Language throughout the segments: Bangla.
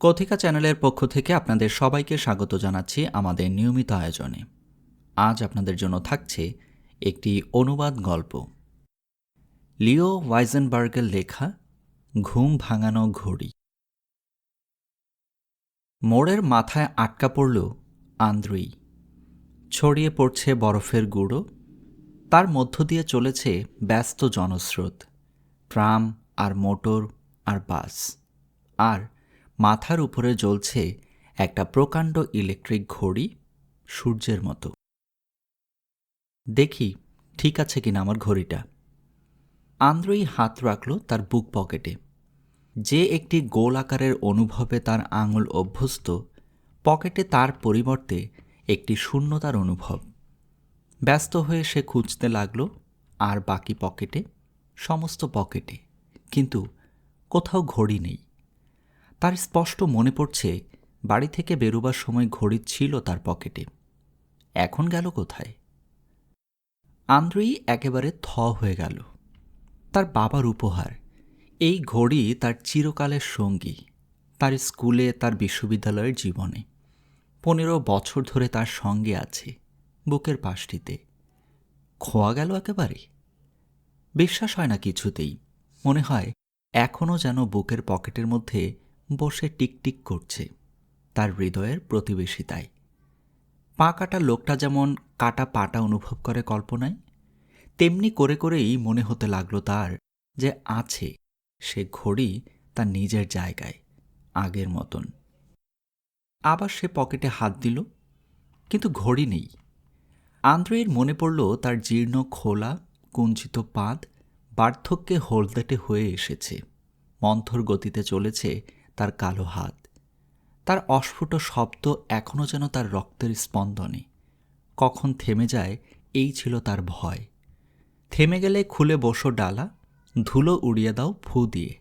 কথিকা চ্যানেলের পক্ষ থেকে আপনাদের সবাইকে স্বাগত জানাচ্ছি আমাদের নিয়মিত আয়োজনে। আজ আপনাদের জন্য থাকছে একটি অনুবাদ গল্প। লিও ওয়াইজেনবার্গের লেখা, ঘুম ভাঙানো ঘড়ি মোড়ের মাথায় আটকা পড়ল আন্দ্রুই। ছড়িয়ে পড়ছে বরফের গুঁড়ো। তার মধ্য দিয়ে চলেছে ব্যস্ত জনস্রোত, ট্রাম আর মোটর আর বাস। আর মাথার উপরে জ্বলছে একটা প্রকাণ্ড ইলেকট্রিক ঘড়ি, সূর্যের মতো। দেখি, ঠিক আছে কিনা আমার ঘড়িটা। আন্দ্রই হাত রাখল তার বুক পকেটে। যে একটি গোল আকারের অনুভবে তার আঙুল অভ্যস্ত, পকেটে তার পরিবর্তে একটি শূন্যতার অনুভব। ব্যস্ত হয়ে সে খুঁজতে লাগল, আর বাকি পকেটে, সমস্ত পকেটে। কিন্তু কোথাও ঘড়ি নেই। তার স্পষ্ট মনে পড়ছে, বাড়ি থেকে বেরোবার সময় ঘড়ি ছিল তার পকেটে। এখন গেল কোথায়? আন্দ্রেই একেবারে থ হয়ে গেল। তার বাবার উপহার। এই ঘড়ি তার চিরকালের সঙ্গী। তার স্কুলে, তার বিশ্ববিদ্যালয়ের জীবনে। পনেরো বছর ধরে তার সঙ্গে আছে, বুকের পাশটিতে। খোয়া গেল একেবারে। বিশ্বাস হয় না কিছুতেই। মনে হয় এখনও যেন বুকের পকেটের মধ্যে বসে টিকটিক করছে, তার হৃদয়ের প্রতিবেশিতায় পা কাটা লোকটা যেমন কাটা পাটা অনুভব করে কল্পনায়, তেমনি করে করেই মনে হতে লাগল তার যে আছে সে ঘড়ি তার নিজের জায়গায়, আগের মতন। আবার সে পকেটে হাত দিল, কিন্তু ঘড়ি নেই। আন্দ্রের মনে পড়ল তার জীর্ণ খোলা, কুঞ্চিত পাদ বার্ধক্যে হলদেটে হয়ে এসেছে, মন্থর গতিতে চলেছে তার কালো হাত। তার অস্ফুট শব্দ এখনও যেন তার রক্তের স্পন্দনে। কখন থেমে যায়, এই ছিল তার ভয়। থেমে গেলে খুলে বসো ডালা, ধুলো উড়িয়ে দাও ফু দিয়ে।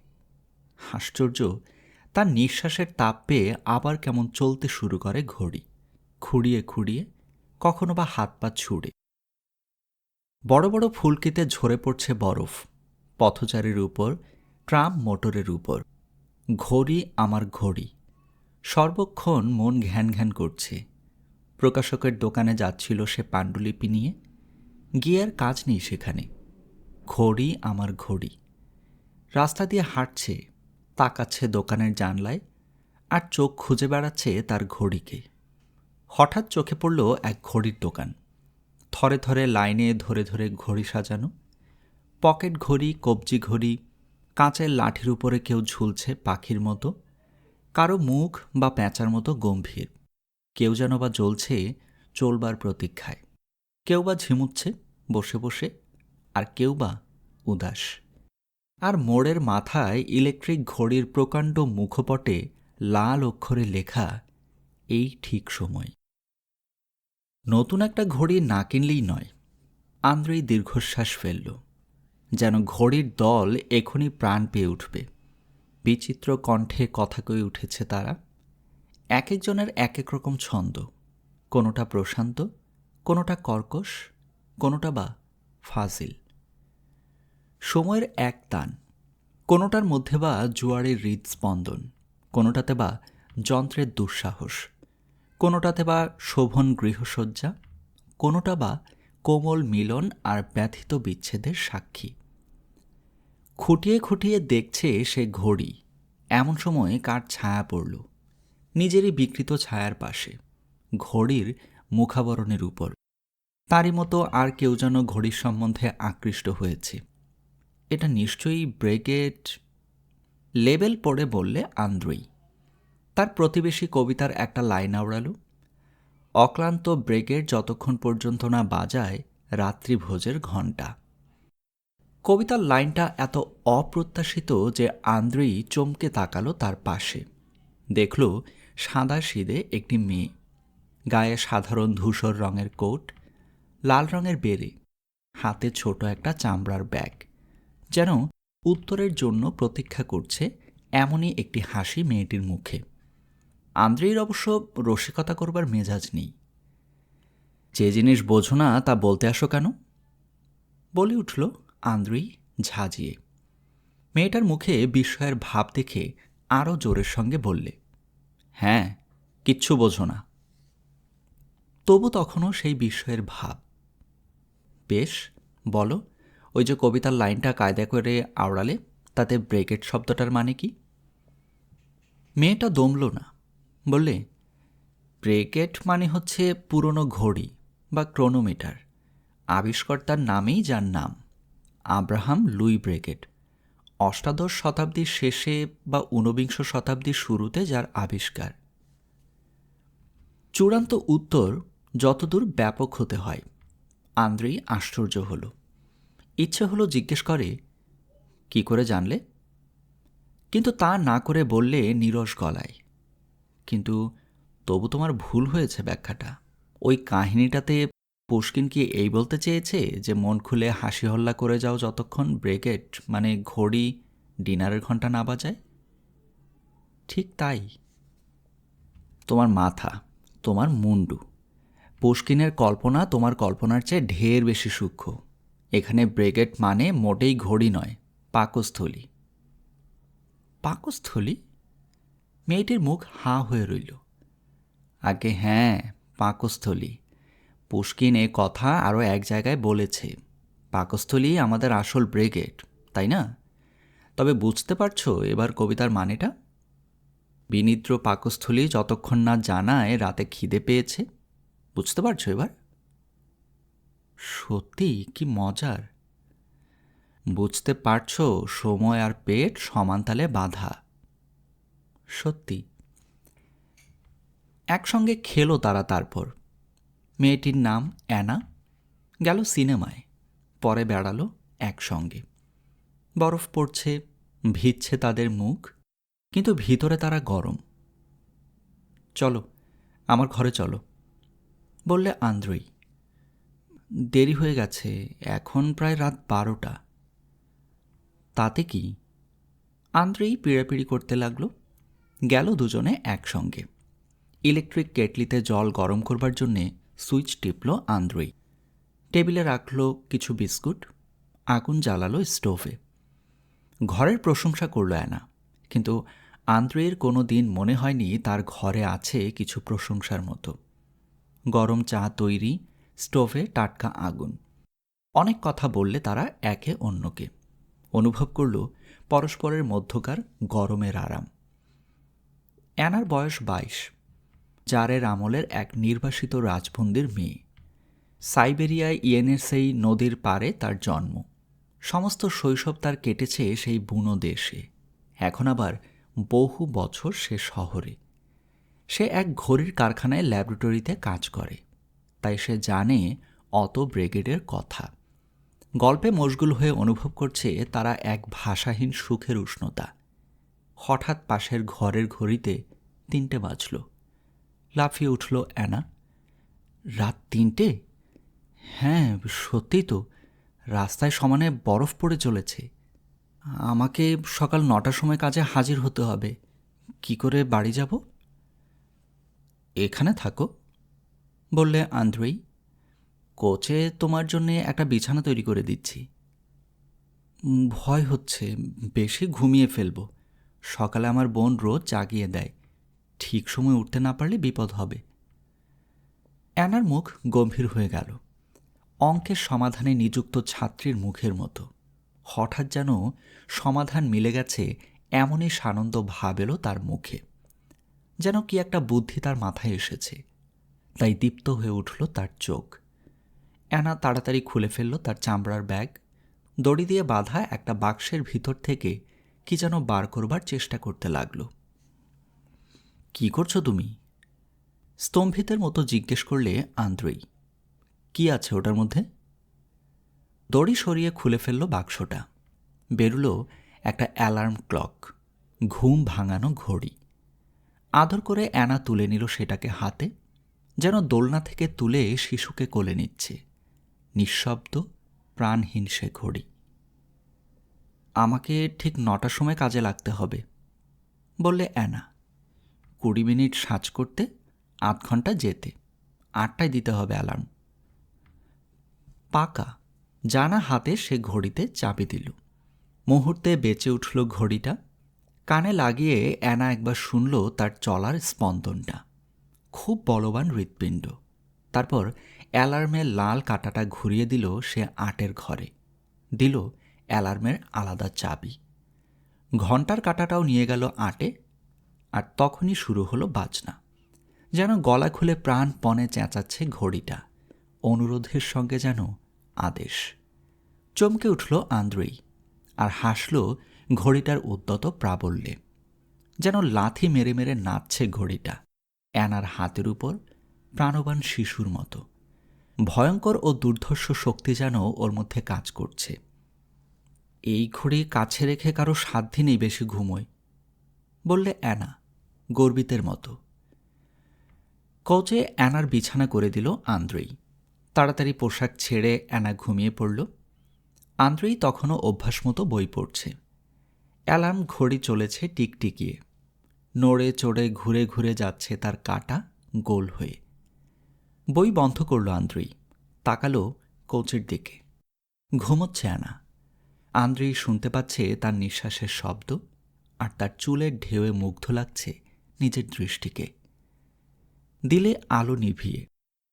আশ্চর্য, তার নিঃশ্বাসের তাপ পেয়ে আবার কেমন চলতে শুরু করে ঘড়ি। খুঁড়িয়ে খুঁড়িয়ে, কখনো বা হাত পা ছুড়ে। বড় বড় ফুলকিতে ঝরে পড়ছে বরফ, পথচারীর উপর, ট্রাম মোটরের উপর। ঘড়ি আমার ঘড়ি। সর্বক্ষণ মন ঘ্যান ঘ্যান করছে। প্রকাশকের দোকানে যাচ্ছিল সে পাণ্ডুলিপি নিয়ে। গিয়ে আর কাজ নেই সেখানে। ঘড়ি আমার ঘড়ি। রাস্তা দিয়ে হাঁটছে, তাকাচ্ছে দোকানের জানলায় আর চোখ খুঁজে বেড়াচ্ছে তার ঘড়িকে। হঠাৎ চোখে পড়ল এক ঘড়ির দোকান। থরে থরে লাইনে ধরে ধরে ঘড়ি সাজানো। পকেট ঘড়ি, কবজি ঘড়ি কাঁচের লাঠির উপরে কেউ ঝুলছে পাখির মতো, কারও মুখ বা প্যাঁচার মতো গম্ভীর। কেউ যেন বা জ্বলছে চলবার প্রতীক্ষায়। কেউ বা ঝিমুচ্ছে বসে বসে, আর কেউ বা উদাস। আর মোড়ের মাথায় ইলেকট্রিক ঘড়ির প্রকাণ্ড মুখপটে লাল অক্ষরে লেখা, এই ঠিক সময়। নতুন একটা ঘড়ি না কিনলেই নয় আন্দ্রেই দীর্ঘশ্বাস ফেলল। যেন ঘড়ির দল এখনই প্রাণ পেয়ে উঠবে। বিচিত্র কণ্ঠে কথা কয়ে উঠেছে তারা। এক একজনের এক এক রকম ছন্দ। কোনোটা প্রশান্ত, কোনোটা কর্কশ, কোনোটা বা ফাজিল। সময়ের এক তান। কোনোটার মধ্যে বা জুয়ারের হৃদস্পন্দন। কোনোটাতে বা যন্ত্রের দুঃসাহস। কোনোটাতে বা শোভন গৃহসজ্জা। কোনোটা বা কোমল মিলন আর ব্যথিত বিচ্ছেদের সাক্ষী। খুঁটিয়ে খুঁটিয়ে দেখছে সে ঘড়ি। এমন সময় কার ছায়া পড়ল? নিজেরই বিকৃত ছায়ার পাশে, ঘড়ির মুখাবরণের উপর। তারই মতো আর কেউ যেন ঘড়ির সম্বন্ধে আকৃষ্ট হয়েছে। এটা নিশ্চয়ই ব্রেগেট লেবেল পড়ে বললে আন্দ্রই। তার প্রতিবেশী কবিতার একটা লাইন আওড়ালো। অক্লান্ত ব্রেকের যতক্ষণ পর্যন্ত না বাজায় রাত্রিভোজের ঘণ্টা। কবিতার লাইনটা এত অপ্রত্যাশিত যে আন্দ্রেই চমকে তাকালো তার পাশে। দেখল সাদা সিদে একটি মেয়ে। গায়ে সাধারণ ধূসর রঙের কোট, লাল রঙের বেড়ে, হাতে ছোট একটা চামড়ার ব্যাগ। যেন উত্তরের জন্য প্রতীক্ষা করছে এমনই একটি হাসি মেয়েটির মুখে। আন্দ্রের অবশ্য রসিকতা করবার মেজাজ নেই। যে জিনিস বোঝো না, তা বলতে আসো কেন? বলে উঠল আন্দ্রি ঝাঁঝিয়ে। মেয়েটার মুখে বিস্ময়ের ভাব দেখে আরও জোরের সঙ্গে বললে হ্যাঁ কিচ্ছু বোঝো না। তবু তখনও সেই বিস্ময়ের ভাব। বেশ, বলো, ওই যে কবিতার লাইনটা কায়দা করে আওড়ালে, তাতে ব্রেকেট শব্দটার মানে কি? মেয়েটা দমল না। বললে, ব্রেকেট মানে হচ্ছে পুরনো ঘড়ি বা ক্রোনোমিটার। আবিষ্কর্তার নামেই যার নাম। Abraham Louis Breguet. অষ্টাদশ শতাব্দীর শেষে বা ঊনবিংশ শতাব্দীর শুরুতে যার আবিষ্কার। চূড়ান্ত উত্তর যতদূর ব্যাপক হতে হয়। আন্দ্রেই আশ্চর্য হলো। ইচ্ছে হলো জিজ্ঞেস করে, কি করে জানলে? কিন্তু তা না করে বললে নিরস গলায় কিন্তু তবু তোমার ভুল হয়েছে ব্যাখ্যাটা। ওই কাহিনীটাতে পুষ্কিন কি এই বলতে চেয়েছে যে, মন খুলে হাসি হল্লা করে যাও যতক্ষণ ব্রেকেট মানে ঘড়ি ডিনারের ঘণ্টা না বাজায়? ঠিক তাই। তোমার মাথা, তোমার মুন্ডু। পুষ্কিনের কল্পনা তোমার কল্পনার চেয়ে ঢের বেশি সূক্ষ্ম। এখানে ব্রেগেট মানে মোটেই ঘড়ি নয়, পাকস্থলী। পাকস্থলী? মেয়েটির মুখ হাঁ হয়ে রইল। আগে হ্যাঁ পাকস্থলী। পুষ্কিন এ কথা আরও এক জায়গায় বলেছে, পাকস্থলী আমাদের আসল ব্রিগেড তাই না? তবে বুঝতে পারছ এবার কবিতার মানেটা? বিনিদ্র পাকস্থলী যতক্ষণ না জানায় রাতে খিদে পেয়েছে, বুঝতে পারছ এবার? সত্যি, কি মজার। বুঝতে পারছ, সময় আর পেট সমানতালে বাঁধা। সত্যি। একসঙ্গে খেলো তারা তারপর। মেয়েটির নাম অ্যানা, গেল সিনেমায়, পরে বেড়ালো একসঙ্গে। বরফ পড়ছে, ভিজছে তাদের মুখ, কিন্তু ভিতরে তারা গরম। চলো, আমার ঘরে চলো, বললে আন্দ্রই। দেরি হয়ে গেছে, এখন প্রায় রাত বারোটা। তাতে কি? আন্দ্রেই পিড়াপিড়ি করতে লাগল। গেল দুজনে একসঙ্গে। ইলেকট্রিক কেটলিতে জল গরম করবার জন্যে সুইচ টিপল আন্দ্রই। টেবিলে রাখল কিছু বিস্কুট, আগুন জ্বালালো স্টোভে। ঘরের প্রশংসা করল অ্যানা, কিন্তু আন্দ্রের কোনো দিন মনে হয়নি তার ঘরে আছে কিছু প্রশংসার মতো। গরম চা তৈরি, স্টোভে টাটকা আগুন। অনেক কথা বললে তারা একে অন্যকে। অনুভব করল পরস্পরের মধ্যকার গরমের আরাম। অ্যানার বয়স বাইশ জারের আমলের এক নির্বাসিত রাজবন্দির মেয়ে। সাইবেরিয়ায় ইয়েনের সেই নদীর পারে তার জন্ম। সমস্ত শৈশব তার কেটেছে সেই বুনো দেশে। এখন আবার বহু বছর সে শহরে। সে এক ঘড়ির কারখানায় ল্যাবরেটরিতে কাজ করে। তাই সে জানে অত ব্রিগেডের কথা। গল্পে মশগুল হয়ে অনুভব করছে তারা এক ভাষাহীন সুখের উষ্ণতা। হঠাৎ পাশের ঘরের ঘড়িতে তিনটে বাজল। লাফিয়ে উঠল অ্যানা। রাত তিনটে? হ্যাঁ সত্যি তো। রাস্তায় সমানে বরফ পড়ে চলেছে। আমাকে সকাল নটার সময় কাজে হাজির হতে হবে। কি করে বাড়ি যাব? এখানে থাকো, বললে আন্দ্রেই। কোচে তোমার জন্যে একটা বিছানা তৈরি করে দিচ্ছি। ভয় হচ্ছে, বেশি ঘুমিয়ে ফেলব। সকালে আমার বোন রোজ জাগিয়ে দেয়। ঠিক সময় উঠতে না পারলে বিপদ হবে। অ্যানার মুখ গম্ভীর হয়ে গেল। অঙ্কের সমাধানে নিযুক্ত ছাত্রীর মুখের মতো। হঠাৎ যেন সমাধান মিলে গেছে এমনই সানন্দ ভাব এলো তার মুখে। যেন কি একটা বুদ্ধি তার মাথায় এসেছে। তাই দীপ্ত হয়ে উঠল তার চোখ। অ্যানা তাড়াতাড়ি খুলে ফেলল তার চামড়ার ব্যাগ। দড়ি দিয়ে বাঁধা একটা বাক্সের ভিতর থেকে কি যেন বার করবার চেষ্টা করতে লাগল। কি করছ তুমি? স্তম্ভিতের মতো জিজ্ঞেস করলে আন্দ্রই, কি আছে ওটার মধ্যে? দড়ি সরিয়ে খুলে ফেলল বাক্সটা। বেরুলো একটা অ্যালার্ম ক্লক, ঘুম ভাঙানো ঘড়ি। আদর করে অ্যানা তুলে নিল সেটাকে হাতে, যেন দোলনা থেকে তুলে শিশুকে কোলে নিচ্ছে। নিঃশব্দ, প্রাণহীন সে ঘড়ি। আমাকে ঠিক নটার সময় কাজে লাগতে হবে, বললে অ্যানা। কুড়ি মিনিট সাজ করতে, আধ ঘণ্টা যেতে, আটটায় দিতে হবে অ্যালার্ম। পাকা, জানা হাতে সে ঘড়িতে চাপি দিল। মুহূর্তে বেঁচে উঠল ঘড়িটা, কানে লাগিয়ে অ্যানা একবার শুনল তার চলার স্পন্দনটা। খুব বলবান হৃৎপিণ্ড। তারপর অ্যালার্মের লাল কাঁটাটা ঘুরিয়ে দিল সে আটের ঘরে। দিল অ্যালার্মের আলাদা চাবি। ঘণ্টার কাটাটাও নিয়ে গেল আটে, আর তখনই শুরু হলো বাজনা। যেন গলা খুলে প্রাণপণে চেঁচাচ্ছে ঘড়িটা। অনুরোধের সঙ্গে যেন আদেশ। চমকে উঠল আন্দ্রেই, আর হাসল ঘড়িটার উদ্যত প্রাবল্যে। যেন লাথি মেরে মেরে নাচছে ঘড়িটা, অ্যানার হাতের উপর, প্রাণবান শিশুর মতো। ভয়ঙ্কর ও দুর্ধর্ষ শক্তি যেন ওর মধ্যে কাজ করছে। এই ঘড়ি কাছে রেখে কারও সাধ্যি নেই বেশি ঘুমোয় বললে, অ্যানা, গর্বিতের মতো। কোচে অ্যানার বিছানা করে দিল আন্দ্রেই। তাড়াতাড়ি পোশাক ছেড়ে অ্যানা ঘুমিয়ে পড়ল। আন্দ্রেই তখনও অভ্যাস মতো বই পড়ছে। অ্যালার্ম ঘড়ি চলেছে টিকটিকিয়ে। নড়ে চড়ে ঘুরে ঘুরে যাচ্ছে তার কাটা গোল হয়ে। বই বন্ধ করল আন্দ্রেই। তাকালো কোচের দিকে। ঘুমোচ্ছে অ্যানা। আন্দ্রেই শুনতে পাচ্ছে তার নিঃশ্বাসের শব্দ আর তার চুলের ঢেউয়ে মুগ্ধ লাগছে নিজের দৃষ্টিকে। দিলে আলো নিভিয়ে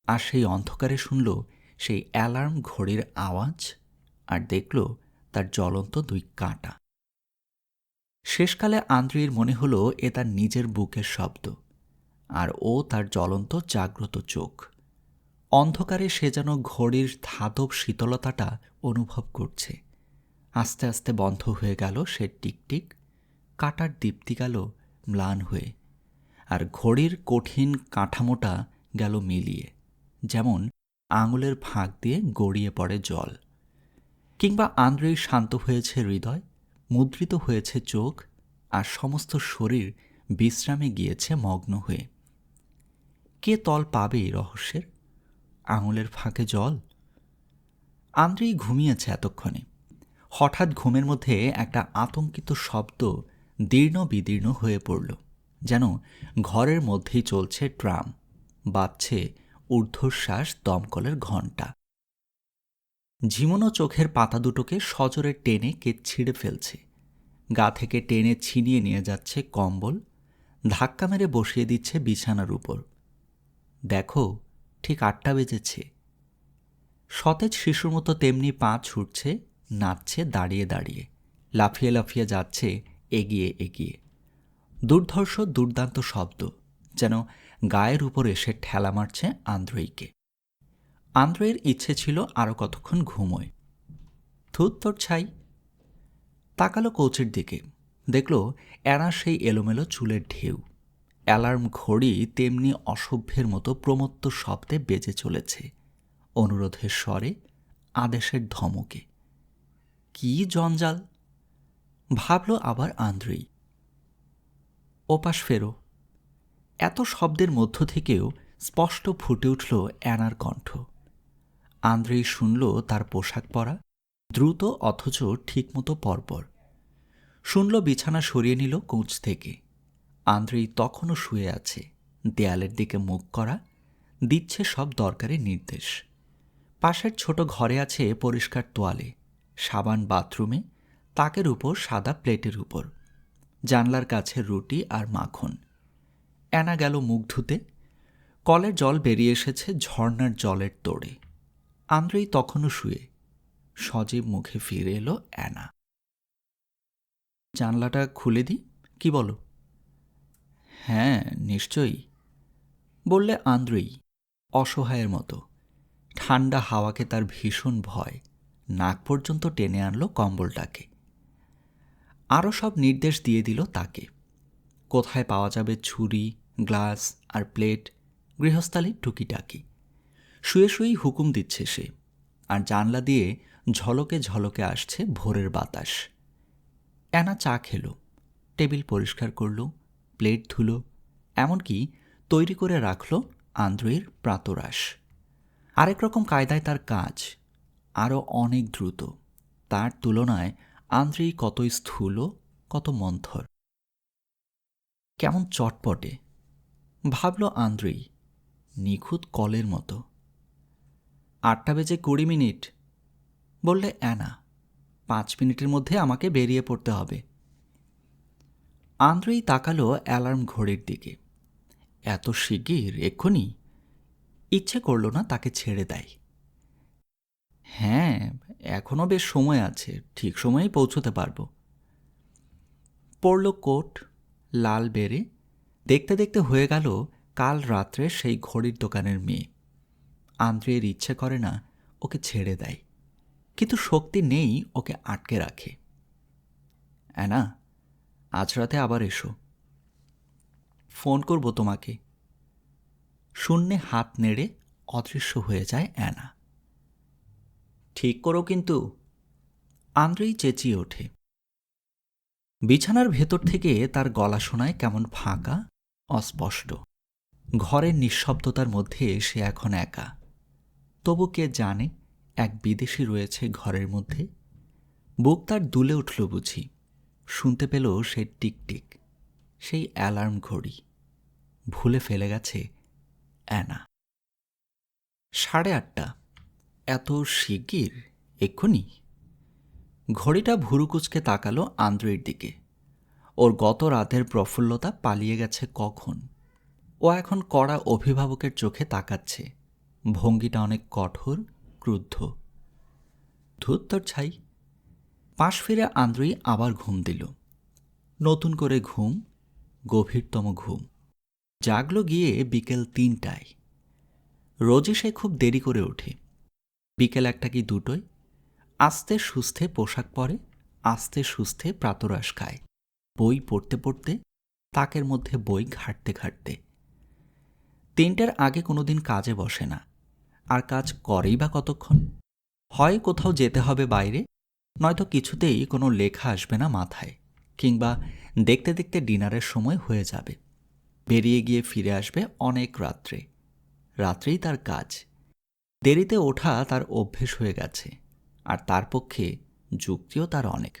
আর সেই অন্ধকারে শুনল সেই অ্যালার্ম ঘড়ির আওয়াজ আর দেখল তার জ্বলন্ত দুই কাঁটা। শেষকালে আন্দ্রির মনে হলো এ তার নিজের বুকের শব্দ আর ও তার জ্বলন্ত জাগ্রত চোখ। অন্ধকারে সে যেন ঘড়ির ধাতব শীতলতাটা অনুভব করছে। আস্তে আস্তে বন্ধ হয়ে গেল সে টিকটিক। কাটার দীপ্তি গেল ম্লান হয়ে। আর ঘড়ির কঠিন কাঠামোটা গেল মিলিয়ে। যেমন আঙুলের ফাঁক দিয়ে গড়িয়ে পড়ে জল। কিংবা আন্দ্রেই শান্ত হয়েছে হৃদয়, মুদ্রিত হয়েছে চোখ, আর সমস্ত শরীর বিশ্রামে গিয়েছে মগ্ন হয়ে। কে তল পাবে এই রহস্যের? আঙুলের ফাঁকে জল? আন্দ্রেই ঘুমিয়েছে এতক্ষণে। হঠাৎ ঘুমের মধ্যে একটা আতঙ্কিত শব্দ দীর্ণ বিদীর্ণ হয়ে পড়ল, যেন ঘরের মধ্যেই চলছে ট্রাম, বাজছে ঊর্ধ্বশ্বাস দমকলের ঘণ্টা। ঝিমনো চোখের পাতা দুটোকে সজোরে টেনে কে ছিঁড়ে ফেলছে। গা থেকে টেনে ছিনিয়ে নিয়ে যাচ্ছে কম্বল, ধাক্কা মেরে বসিয়ে দিচ্ছে বিছানার উপর। দেখো, ঠিক আটটা বেজেছে। সতেজ শিশুর মতো তেমনি পা ছুটছে নাচছে দাঁড়িয়ে দাঁড়িয়ে, লাফিয়ে লাফিয়ে যাচ্ছে এগিয়ে এগিয়ে। দুর্ধর্ষ দুর্দান্ত শব্দ যেন গায়ের উপর এসে ঠেলা মারছে আন্দ্রইকে আন্দ্রয়ের ইচ্ছে ছিল আরও কতক্ষণ ঘুমোয়। থুত ছাই। তাকালো কোচের দিকে। দেখল এরা সেই এলোমেলো চুলের ঢেউ। অ্যালার্ম ঘড়ি তেমনি অসভ্যের মতো প্রমত্ত শব্দে বেজে চলেছে। অনুরোধের স্বরে, আদেশের ধমকে। কি জঞ্জাল? ভাবল আবার আন্দ্রেই। ওপাশ ফেরো। এত শব্দের মধ্য থেকেও স্পষ্ট ফুটে উঠল অ্যানার কণ্ঠ। আন্দ্রেই শুনল তার পোশাক পরা, দ্রুত অথচ ঠিকমতো পরপর। শুনল বিছানা সরিয়ে নিল কোচ থেকে। আন্দ্রেই তখনও শুয়ে আছে, দেয়ালের দিকে মুখ করা, দিচ্ছে সব দরকারি নির্দেশ। পাশের ছোট ঘরে আছে পরিষ্কার তোয়ালে। সাবান বাথরুমে, তাকের উপর সাদা প্লেটের উপর, জানলার কাছে রুটি আর মাখন। অ্যানা গেল মুখ ধুতে, কলের জল বেরিয়ে এসেছে ঝর্নার জলের তোড়ে। আন্দ্রেই তখনও শুয়ে, সজীব মুখে ফিরে এলো অ্যানা। জানলাটা খুলে দিই কি বলো? হ্যাঁ নিশ্চয়ই, বললে আন্দ্রেই, অসহায়ের মতো, ঠান্ডা হাওয়াকে তার ভীষণ ভয়। নাক পর্যন্ত টেনে আনলো কম্বলটাকে। আরও সব নির্দেশ দিয়ে দিল তাকে। কোথায় পাওয়া যাবে ছুরি, গ্লাস আর প্লেট, গৃহস্থালির টুকিটাকি। শুয়ে শুয়েই হুকুম দিচ্ছে সে। আর জানলা দিয়ে ঝলকে ঝলকে আসছে ভোরের বাতাস। অ্যানা চা খেলো, টেবিল পরিষ্কার করল, প্লেট ধুলো, এমনকি তৈরি করে রাখল আন্দ্রের প্রাতরাস আরেক রকম কায়দায় তার কাজ। আরও অনেক দ্রুত। তার তুলনায় আন্দ্রেই কত স্থূল, কত মন্থর। কেমন চটপটে। ভাবল আন্দ্রেই নিখুঁত কলের মতো। আটটা বেজে কুড়ি মিনিট। বললে, অ্যানা, পাঁচ মিনিটের মধ্যে আমাকে বেরিয়ে পড়তে হবে। আন্দ্রেই তাকালো অ্যালার্ম ঘড়ির দিকে। এত শিগগির, এক্ষুনি? ইচ্ছে করল না তাকে ছেড়ে দেয়। হ্যাঁ এখনও বেশ সময় আছে, ঠিক সময়েই পৌঁছতে পারব। পড়ল কোট, লাল বেড়ে, দেখতে দেখতে হয়ে গেল কাল রাত্রে সেই ঘড়ির দোকানের মেয়ে। আন্দ্রের ইচ্ছে করে না ওকে ছেড়ে দেয়, কিন্তু শক্তি নেই ওকে আটকে রাখে। অ্যানা, আজ রাতে আবার এসো। ফোন করব তোমাকে। শূন্যে হাত নেড়ে অদৃশ্য হয়ে যায় অ্যানা। ঠিক করো কিন্তু। আন্দ্রেই চেঁচিয়ে ওঠে। বিছানার ভেতর থেকে তার গলা শোনায় কেমন ফাঁকা, অস্পষ্ট। ঘরের নিঃশব্দতার মধ্যে সে এখন একা। তবু কে জানে, এক বিদেশি রয়েছে ঘরের মধ্যে। বুক তার দুলে উঠল বুঝি। শুনতে পেল সে টিকটিক, সেই অ্যালার্ম ঘড়ি। ভুলে ফেলে গেছে অ্যানা। সাড়ে আটটা। এত শিগগির? এক্ষুনি। ঘড়িটা ভুরুকুচকে তাকালো আন্দ্রের দিকে। ওর গত রাতের প্রফুল্লতা পালিয়ে গেছে কখন? ও এখন কড়া অভিভাবকের চোখে তাকাচ্ছে। ভঙ্গিটা অনেক কঠোর, ক্রুদ্ধ। ধূত তোর ছাই। পাশ ফিরে আন্দ্রই আবার ঘুম দিল। নতুন করে ঘুম, গভীরতম ঘুম। জাগলো গিয়ে বিকেল তিনটায়। রোজে সে খুব দেরি করে ওঠে। বিকেল একটা কি দুটোয়? আস্তে সুস্থে পোশাক পরে, আস্তে সুস্থে প্রাতরাশ খায়। বই পড়তে পড়তে, তাকের মধ্যে বই ঘাটতে ঘাটতে। তিনটার আগে কোনোদিন কাজে বসে না। আর কাজ করেই বা কতক্ষণ? হয় কোথাও যেতে হবে বাইরে, নয়তো কিছুতেই কোনো লেখা আসবে না মাথায়, কিংবা দেখতে দেখতে ডিনারের সময় হয়ে যাবে। বেরিয়ে গিয়ে ফিরে আসবে অনেক রাত্রে। রাত্রেই তার কাজ। দেরিতে ওঠা তার অভ্যেস হয়ে গেছে, আর তার পক্ষে যুক্তিও তার অনেক।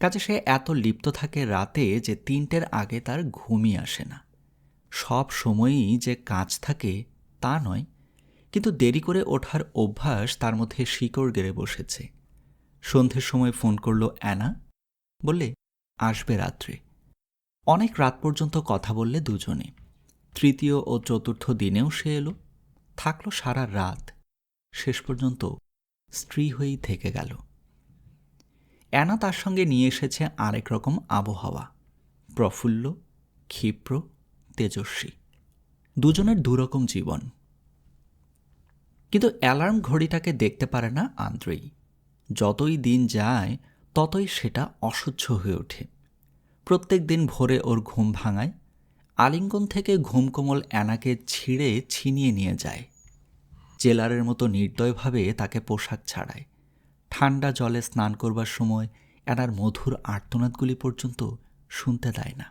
কাজে সে এত লিপ্ত থাকে রাতে যে তিনটের আগে তার ঘুমই আসে না। সব সময়ই যে কাজ থাকে তা নয়, কিন্তু দেরি করে ওঠার অভ্যাস তার মধ্যে শিকড় গেড়ে বসেছে। সন্ধ্যের সময় ফোন করল অ্যানা, বললে, আসবে রাত্রে। অনেক রাত পর্যন্ত কথা বললে দুজনে। তৃতীয় ও চতুর্থ দিনেও সে এলো। থাকল সারা রাত। শেষ পর্যন্ত স্ত্রী হয়েই থেকে গেল। অ্যানা তার সঙ্গে নিয়ে এসেছে আরেক রকম আবহাওয়া। প্রফুল্ল, ক্ষিপ্র, তেজস্বী। দুজনের দুরকম জীবন। কিন্তু অ্যালার্ম ঘড়িটাকে দেখতে পারে না আন্দ্রেই। যতই দিন যায়, ততই সেটা অসহ্য হয়ে ওঠে। প্রত্যেক দিন ভোরে ওর ঘুম ভাঙায় আলিঙ্গন থেকে ঘুমকোমল অ্যানাকে ছিঁড়ে ছিনিয়ে নিয়ে যায়। জেলারের মতো নির্দয়ভাবে তাকে পোশাক ছাড়ায়। ঠান্ডা জলে স্নান করবার সময় অ্যানার মধুর আর্তনাদগুলি পর্যন্ত শুনতে দেয় না।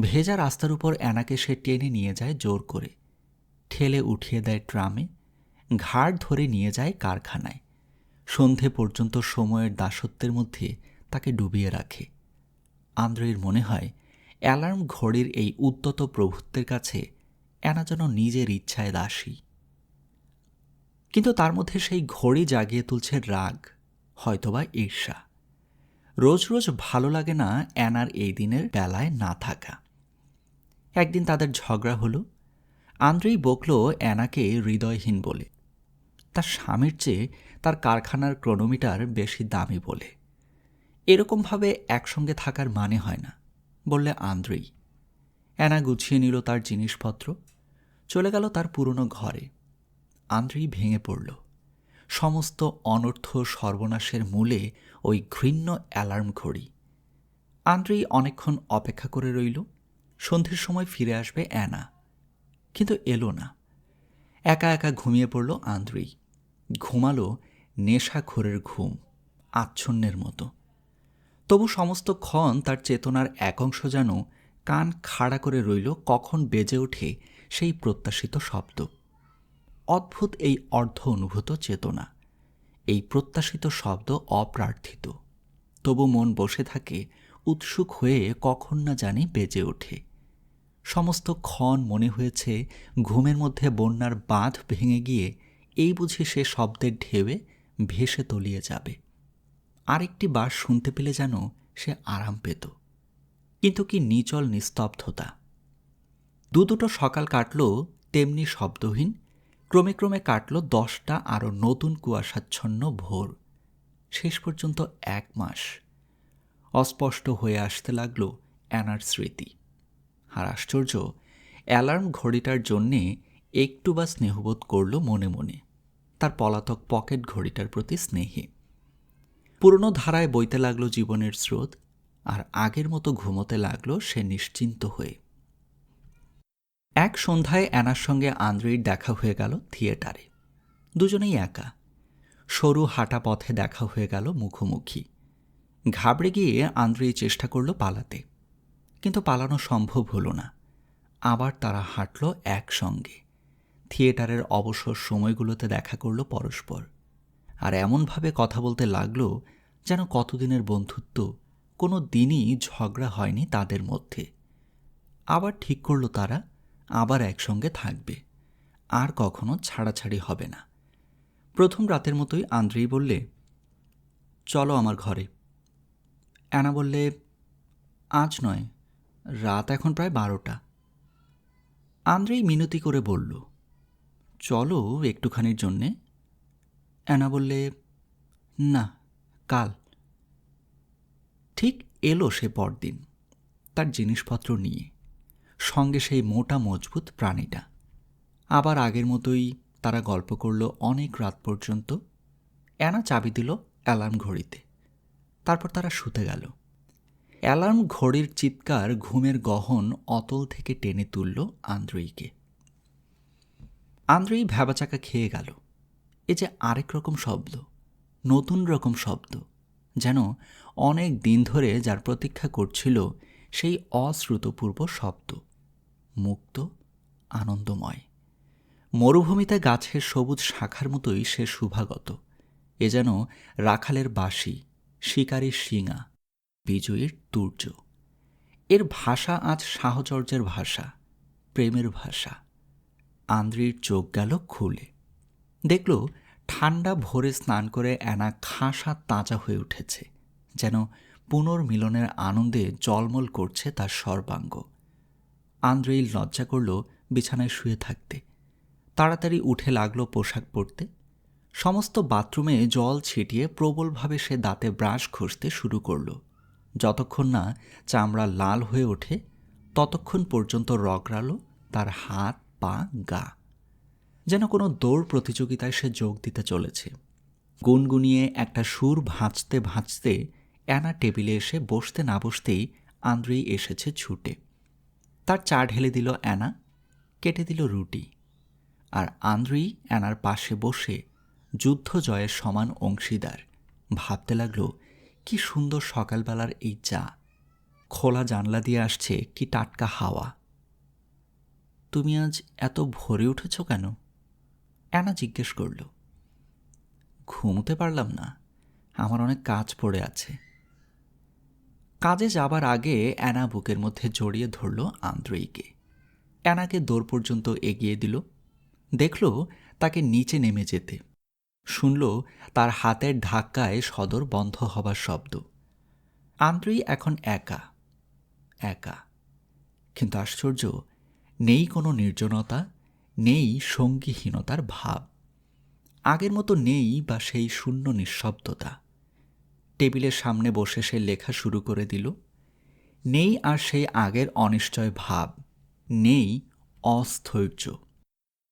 ভেজা রাস্তার উপর অ্যানাকে সে টেনে নিয়ে যায় জোর করে। ঠেলে উঠিয়ে দেয় ট্রামে, ঘাড় ধরে নিয়ে যায় কারখানায়। সন্ধে পর্যন্ত সময়ের দাসত্বের মধ্যে তাকে ডুবিয়ে রাখে। আন্দ্রের মনে হয় অ্যালার্ম ঘড়ির এই উদ্যত প্রভুত্বের কাছে অ্যানা যেন নিজের ইচ্ছায় দাসী। কিন্তু তার মধ্যে সেই ঘড়ি জাগিয়ে তুলছে রাগ, হয়তোবা ঈর্ষা। রোজ রোজ ভালো লাগে না অ্যানার এই দিনের বেলায় না থাকা। একদিন তাদের ঝগড়া হলো। আন্দ্রেই বকল অ্যানাকে হৃদয়হীন বলে। তার স্বামীর চেয়ে তার কারখানার ক্রোনোমিটার বেশি দামি বলে। এরকমভাবে একসঙ্গে থাকার মানে হয় না। বললে আন্দ্রেই অ্যানা গুছিয়ে নিল তার জিনিসপত্র, চলে গেল তার পুরনো ঘরে। আন্দ্রেই ভেঙে পড়ল। সমস্ত অনর্থ সর্বনাশের মূলে ওই ঘৃণ্য অ্যালার্ম ঘড়ি। আন্দ্রেই অনেকক্ষণ অপেক্ষা করে রইল। সন্ধ্যের সময় ফিরে আসবে অ্যানা। কিন্তু এলো না। একা একা ঘুমিয়ে পড়ল আন্দ্রেই। ঘুমালো নেশাখোরের ঘুম, আচ্ছন্নের মতো। তবু সমস্ত ক্ষণ তার চেতনার এক অংশ যেন কান খাড়া করে রইল কখন বেজে ওঠে সেই প্রত্যাশিত শব্দ। অদ্ভুত এই অর্ধ অনুভূত চেতনা। এই প্রত্যাশিত শব্দ অপ্রার্থিত। তবু মন বসে থাকে, উৎসুক হয়ে কখন না জানি বেজে ওঠে। সমস্ত ক্ষণ মনে হয়েছে ঘুমের মধ্যে বন্যার বাঁধ ভেঙে গিয়ে এই বুঝি সে শব্দের ঢেউয়ে ভেসে তলিয়ে যাবে। আরেকটি বার শুনতে পেলে যেন সে আরাম পেত। কিন্তু কি নিচল নিস্তব্ধতা। দু দুটো সকাল কাটল তেমনি শব্দহীন, ক্রমে ক্রমে কাটল দশটা আরও নতুন কুয়াশাচ্ছন্ন ভোর। শেষ পর্যন্ত এক মাস। অস্পষ্ট হয়ে আসতে লাগল অ্যানার স্মৃতি। আর আশ্চর্য, অ্যালার্ম ঘড়িটার জন্যে একটু বা স্নেহবোধ করল মনে মনে। তার পলাতক পকেট ঘড়িটার প্রতি স্নেহে। পুরনো ধারায় বইতে লাগল জীবনের স্রোত, আর আগের মতো ঘুমোতে লাগল সে নিশ্চিন্ত হয়ে। এক সন্ধ্যায় অ্যানার সঙ্গে আন্দ্রির দেখা হয়ে গেল থিয়েটারে। দুজনেই একা। সরু হাঁটা পথে দেখা হয়ে গেল মুখোমুখি। ঘাবড়ে গিয়ে আন্দ্রি চেষ্টা করল পালাতে। কিন্তু পালানো সম্ভব হলো না। আবার তারা হাঁটল একসঙ্গে। থিয়েটারের অবসর সময়গুলোতে দেখা করল পরস্পর। আর এমনভাবে কথা বলতে লাগল যেন কতদিনের বন্ধুত্ব কোনো দিনই ঝগড়া হয়নি তাদের মধ্যে। আবার ঠিক করল তারা, আবার একসঙ্গে থাকবে। আর কখনো ছাড়াছাড়ি হবে না। প্রথম রাতের মতোই আন্দ্রেই বললে, চলো আমার ঘরে। অ্যানা বললে, আজ নয়, রাত এখন প্রায় বারোটা। আন্দ্রেই মিনতি করে বলল, চলো একটুখানির জন্যে। অ্যানা বললে, না, কাল। ঠিক এলো সে পরদিন, তার জিনিসপত্র নিয়ে, সঙ্গে সেই মোটা মজবুত প্রাণীটা। আবার আগের মতোই তারা গল্প করল অনেক রাত পর্যন্ত। অ্যানা চাবি দিল অ্যালার্ম ঘড়িতে। তারপর তারা শুতে গেল। অ্যালার্ম ঘড়ির চিৎকার ঘুমের গহন অতল থেকে টেনে তুলল আন্দ্রয়ীকে। আন্দ্রয়ী ভ্যাবাচাকা খেয়ে গেল। এ যে আরেক রকম শব্দ, নতুন রকম শব্দ, যেন অনেক দিন ধরে যার প্রতীক্ষা করছিল সেই অশ্রুতপূর্ব শব্দ, মুক্ত, আনন্দময়। মরুভূমিতে গাছের সবুজ শাখার মতোই সে শুভাগত এ যেন রাখালের বাঁশি, শিকারীর শিঙা, বিজয়ীর তুর্য। এর ভাষা আজ সাহচর্যের ভাষা, প্রেমের ভাষা। আন্দ্রির চোখ গেল খুলে। দেখল ঠান্ডা ভোরে স্নান করে অ্যানা খাসা তাজা হয়ে উঠেছে, যেন পুনর্মিলনের আনন্দে জলমল করছে তার সর্বাঙ্গ। আন্দ্রেই লজ্জা করল বিছানায় শুয়ে থাকতে। তাড়াতাড়ি উঠে লাগল পোশাক পরতে। সমস্ত বাথরুমে জল ছিটিয়ে প্রবলভাবে সে দাঁতে ব্রাশ ঘষতে শুরু করল। যতক্ষণ না চামড়া লাল হয়ে ওঠে, ততক্ষণ পর্যন্ত রগড়ালো তার হাত, পা, গা। যেন কোনো দৌড় প্রতিযোগিতায় সে যোগ দিতে চলেছে। গুনগুনিয়ে একটা সুর ভাঁজতে ভাঁজতে অ্যানা টেবিলে এসে বসতে না বসতেই আন্দ্রেই এসেছে ছুটে। তার চা ঢেলে দিল অ্যানা, কেটে দিল রুটি। আর আন্দ্রেই অ্যানার পাশে বসে যুদ্ধ জয়ের সমান অংশীদার। ভাবতে লাগল, কি সুন্দর সকালবেলার এই চা। খোলা জানলা দিয়ে আসছে কি টাটকা হাওয়া। তুমি আজ এত ভোরে উঠেছ কেন? অ্যানা জিজ্ঞেস করল, ঘুমোতে পারলাম না, আমার অনেক কাজ পড়ে আছে। কাজে যাবার আগে অ্যানা বুকের মধ্যে জড়িয়ে ধরল আন্দ্রেইকে অ্যানাকে দৌড় পর্যন্ত এগিয়ে দিল, দেখল তাকে নিচে নেমে যেতে। শুনল তার হাতের ধাক্কায় সদর বন্ধ হবার শব্দ। আন্দ্রেই এখন একা একা। কিন্তু আশ্চর্য, নেই কোনো নির্জনতা নেই সঙ্গীহীনতার ভাব। আগের মতো নেই বা সেই শূন্য নিঃশব্দতা। টেবিলের সামনে বসে সে লেখা শুরু করে দিল, নেই আর সেই আগের অনিশ্চয় ভাব, নেই অস্থৈর্য।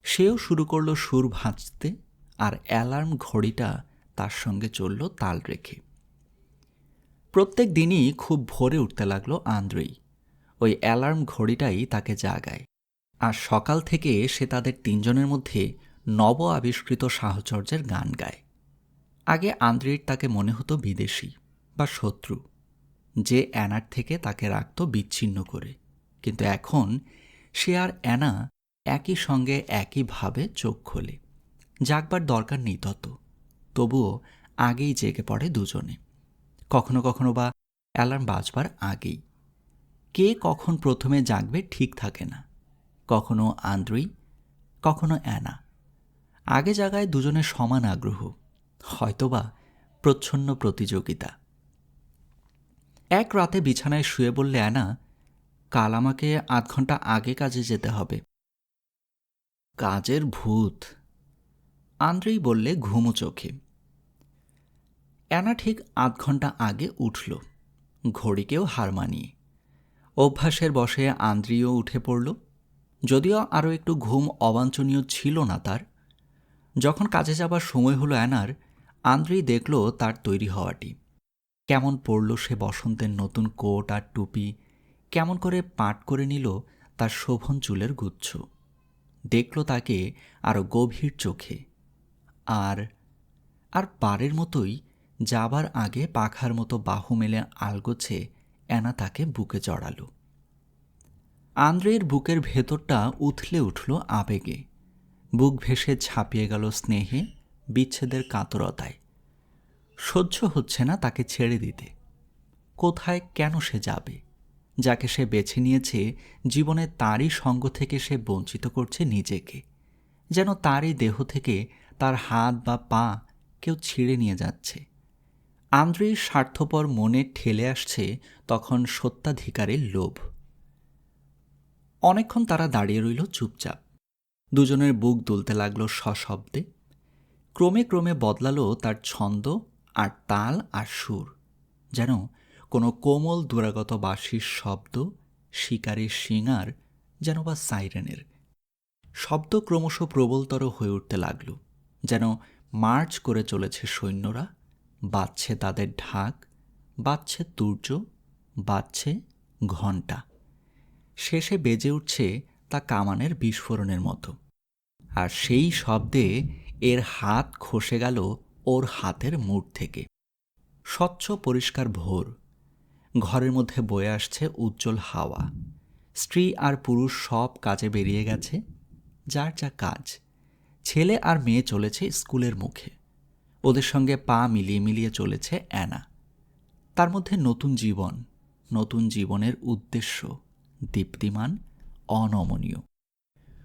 সেও শুরু করল সুর ভাঁজতে আর অ্যালার্ম ঘড়িটা তার সঙ্গে চলল তাল রেখে। প্রত্যেক দিনই খুব ভোরে উঠতে লাগল আন্দ্রেই। ওই অ্যালার্ম ঘড়িটাই তাকে জাগায়। আর সকাল থেকে সে তাদের তিনজনের মধ্যে নব আবিষ্কৃত সাহচর্যের গান গায়। আগে আন্দ্রির তাকে মনে হতো বিদেশি বা শত্রু, যে অ্যানার থেকে তাকে রাখত বিচ্ছিন্ন করে। কিন্তু এখন সে আর অ্যানা একই সঙ্গে একইভাবে চোখ খোলে। জাগবার দরকার নেই তত, তবুও আগেই জেগে পড়ে দুজনে। কখনো কখনো বা অ্যালার্ম বাজবার আগেই। কে কখন প্রথমে জাগবে ঠিক থাকে না। কখনো আন্দ্রই কখনো অ্যানা। আগে জাগায় দুজনের সমান আগ্রহ, হয়তোবা প্রচ্ছন্ন প্রতিযোগিতা। এক রাতে বিছানায় শুয়ে বললে অ্যানা, কাল আমাকে আধ ঘণ্টা আগে কাজে যেতে হবে। কাজের ভূত। আন্দ্রেই বললে ঘুমো চোখে। অ্যানা ঠিক আধ ঘণ্টা আগে উঠল, ঘড়িকেও হার মানিয়ে। অভ্যাসের বসে আন্দ্রিও উঠে পড়ল। যদিও আরও একটু ঘুম অবাঞ্ছনীয় ছিল না তার, যখন কাজে যাবার সময় হলো অ্যানার, আন্দ্রি দেখল তার তৈরি হওয়াটি। কেমন পড়ল সে বসন্তের নতুন কোট আর টুপি, কেমন করে পাট করে নিল তার শোভন চুলের গুচ্ছ। দেখল তাকে আরও গভীর চোখে। আর আর পারের মতোই যাবার আগে পাখার মতো বাহু মেলে আলগোছে অ্যানা তাকে বুকে চড়ালো। আন্দ্রের বুকের ভেতরটা উথলে উঠল আবেগে। বুক ভেসে ছাপিয়ে গেল স্নেহে, বিচ্ছেদের কাতরতায়। সহ্য হচ্ছে না তাকে ছেড়ে দিতে। কোথায় কেন সে যাবে? যাকে সে বেছে নিয়েছে, জীবনে তারই সঙ্গ থেকে সে বঞ্চিত করছে নিজেকে। যেন তারই দেহ থেকে তার হাত বা পা কেউ ছিঁড়ে নিয়ে যাচ্ছে। আন্দ্রের স্বার্থপর মনে ঠেলে আসছে তখন সত্যাধিকারের লোভ। অনেকক্ষণ তারা দাঁড়িয়ে রইল চুপচাপ। দুজনের বুক দুলতে লাগল সশব্দে। ক্রমে ক্রমে বদলালো তার ছন্দ আর তাল আর সুর। যেন কোনো কোমল দুরাগত বাঁশির শব্দ শিকারের শিঙার যেন বা সাইরেনের। শব্দ ক্রমশ প্রবলতর হয়ে উঠতে লাগল। যেন মার্চ করে চলেছে সৈন্যরা। বাজছে তাদের ঢাক, বাজছে তুর্য বাজছে ঘণ্টা। শেষে বেজে উঠছে তা কামানের বিস্ফোরণের মতো। আর সেই শব্দে এর হাত খসে গেল ওর হাতের মুঠ থেকে। স্বচ্ছ পরিষ্কার ভোর। ঘরের মধ্যে বয়ে আসছে উজ্জ্বল হাওয়া। স্ত্রী আর পুরুষ সব কাজে বেরিয়ে গেছে। যার যা কাজ। ছেলে আর মেয়ে চলেছে স্কুলের মুখে। ওদের সঙ্গে পা মিলিয়ে মিলিয়ে চলেছে অ্যানা। তার মধ্যে নতুন জীবন, নতুন জীবনের উদ্দেশ্য। দীপ্তিমান, অনমনীয়।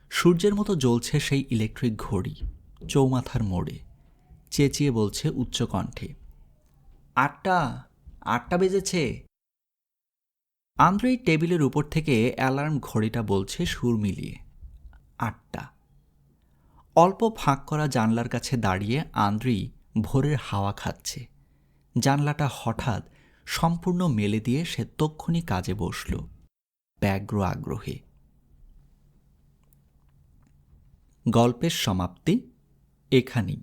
সূর্যের মতো জ্বলছে সেই ইলেকট্রিক ঘড়ি, চৌমাথার মোড়ে। চেঁচিয়ে বলছে উচ্চকণ্ঠে আটটা আটটা বেজেছে। আন্দ্রেই টেবিলের উপর থেকে অ্যালার্ম ঘড়িটা বলছে সুর মিলিয়ে, আটটা। অল্প ফাঁক করা জানলার কাছে দাঁড়িয়ে আন্দ্রেই ভোরের হাওয়া খাচ্ছে। জানলাটা হঠাৎ সম্পূর্ণ মেলে দিয়ে সে তক্ষণি কাজে বসল। ব্যগ্র আগ্রহে। গল্পের সমাপ্তি এখানেই।